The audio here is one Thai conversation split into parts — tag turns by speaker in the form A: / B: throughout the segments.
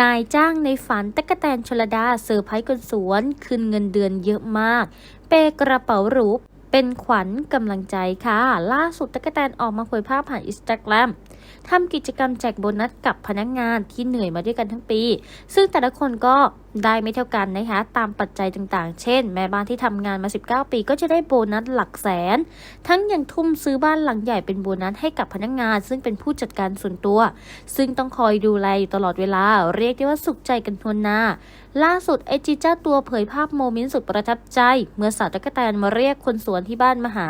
A: นายจ้างในฝันตะกะแตนชลดาเซอร์ไพรส์คนสวน คืนเงินเดือนเยอะมาก เปกระเป๋าหรูเป็นขวัญกำลังใจค่ะ ล่าสุดตะกะแตนออกมาเผยภาพผ่านอินสตาแกรม ทำกิจกรรมแจกโบนัสกับพนักงานที่เหนื่อยมาด้วยกันทั้งปี ซึ่งแต่ละคนก็ได้ไม่เท่ากันนะคะ ตามปัจจัยต่างๆ เช่น แม่บ้านที่ทำงานมา 19 ปีก็จะได้โบนัสหลักแสน ทั้งยังทุ่มซื้อบ้านหลังใหญ่เป็นโบนัสให้กับพนักงาน ซึ่งเป็นผู้จัดการส่วนตัว ซึ่งต้องคอยดูแลอยู่ตลอดเวลา เรียกได้ว่าสุขใจกันทวนหน้า ล่าสุดไอจีเจ้าตัวเผยภาพโมเมนต์สุดประทับใจ เมื่อสาวตะกะแตนมาเรียกคนสวนที่บ้านมาหา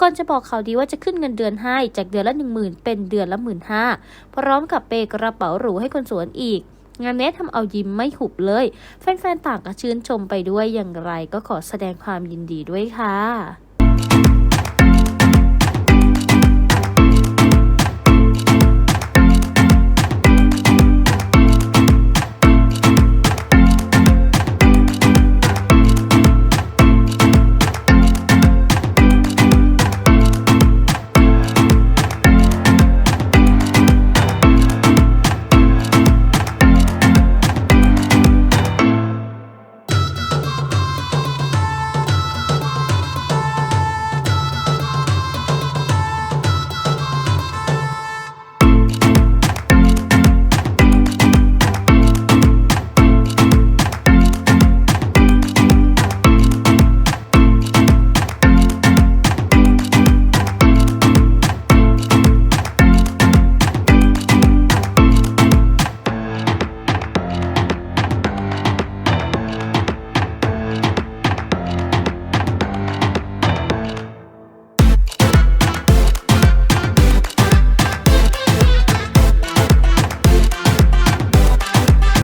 A: ก่อนจะบอกข่าวดีว่าจะขึ้นเงินเดือนให้จากเดือนละ 1 0,000 เป็นเดือนละ1 5ื่นพร้อมกับเปย์กระเป๋าหรูให้คนสวนอีก งานนี้ทำเอายิ้มไม่หุบเลย แฟนๆ ต่างก็ชื่นชมไปด้วยอย่างไรก็ขอแสดงความยินดีด้วยค่ะ